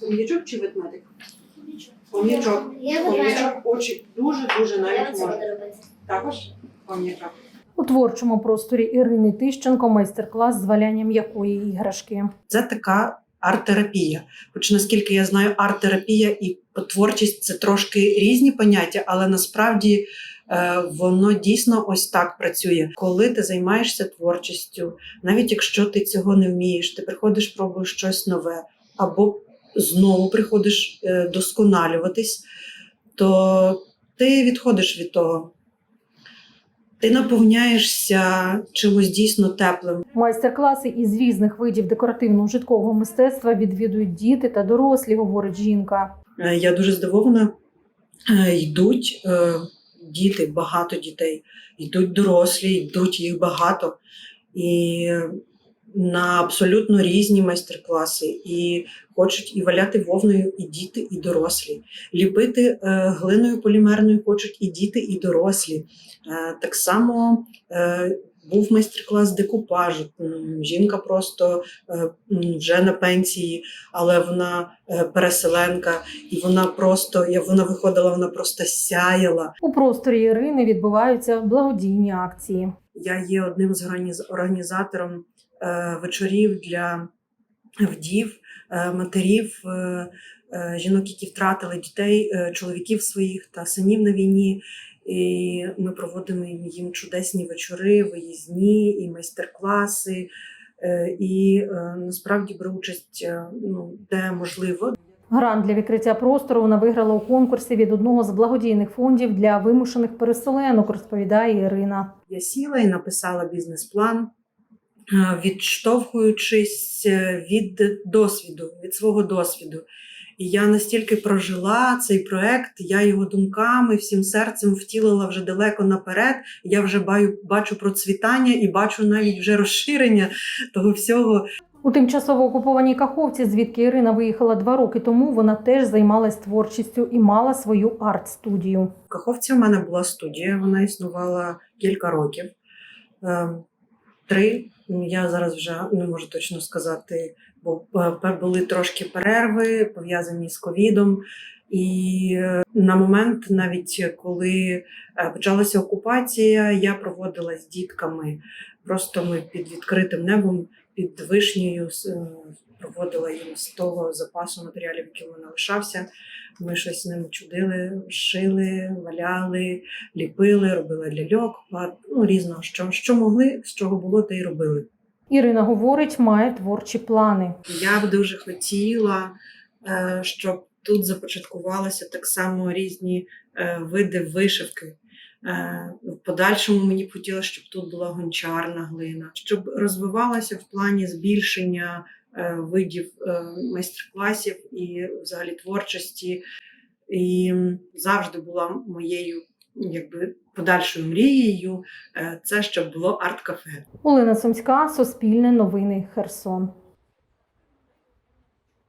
Хом'ячок чи ведмедик? Хом'ячок. Хом'ячок очі дуже-дуже навіть може. Також хом'ячок. У творчому просторі Ірини Тищенко майстер-клас з валянням якої іграшки. Це така арт-терапія. Хоч наскільки я знаю, арт-терапія і творчість це трошки різні поняття, але насправді е, воно дійсно ось так працює. Коли ти займаєшся творчістю, навіть якщо ти цього не вмієш, ти приходиш, пробуєш щось нове, або знову приходиш е, досконалюватись, то ти відходиш від того. Ти наповняєшся чимось дійсно теплим. Майстер-класи із різних видів декоративно-житкового мистецтва відвідують діти та дорослі, говорить жінка. Е, Я дуже здивована. Е, Йдуть діти, багато дітей, йдуть дорослі, йдуть їх багато. І на абсолютно різні майстер-класи. І хочуть і валяти вовною і діти, і дорослі. Ліпити е, глиною полімерною хочуть і діти, і дорослі. Е, так само е, був майстер-клас декупажу. Жінка просто е, вже на пенсії, але вона е, переселенка, і вона просто, як вона виходила, вона просто сяяла. У просторі Ірини відбуваються благодійні акції. Я є одним з організ- організатором вечорів для вдів, е, матерів, е, е, жінок, які втратили дітей, е, чоловіків своїх та синів на війні. І ми проводимо їм чудесні вечори, виїзні і майстер-класи. Е, І е, насправді беру участь е, ну, де можливо. Грант для відкриття простору вона виграла у конкурсі від одного з благодійних фондів для вимушених переселенок, розповідає Ірина. Я сіла і написала бізнес-план, е, відштовхуючись е, від досвіду, від свого досвіду. І я настільки прожила цей проект, я його думками, всім серцем втілила вже далеко наперед. Я вже баю- бачу процвітання і бачу навіть вже розширення того всього. У тимчасово окупованій Каховці, звідки Ірина виїхала два роки тому, вона теж займалась творчістю і мала свою арт-студію. В Каховці у мене була студія, вона існувала кілька років. Три. Я зараз вже не можу точно сказати, бо е, були трошки перерви пов'язані з ковідом. І е, на момент, навіть коли е, почалася окупація, я проводила з дітками. Просто ми під відкритим небом, під вишнею е, проводила їм з того запасу матеріалів, який мене лишався. Ми щось з ними чудили, шили, валяли, ліпили, робили ляльок, ну, різного, що, що могли, з чого було, те й робили. Ірина говорить, має творчі плани. Я б дуже хотіла, щоб тут започаткувалися так само різні е, види вишивки. Е, В подальшому мені б хотілося, щоб тут була гончарна глина, щоб розвивалася в плані збільшення е, видів майстер-класів і взагалі творчості. І завжди була моєю якби подальшою мрією це щоб було арт-кафе. Олена Сумська, Суспільне новини, Херсон.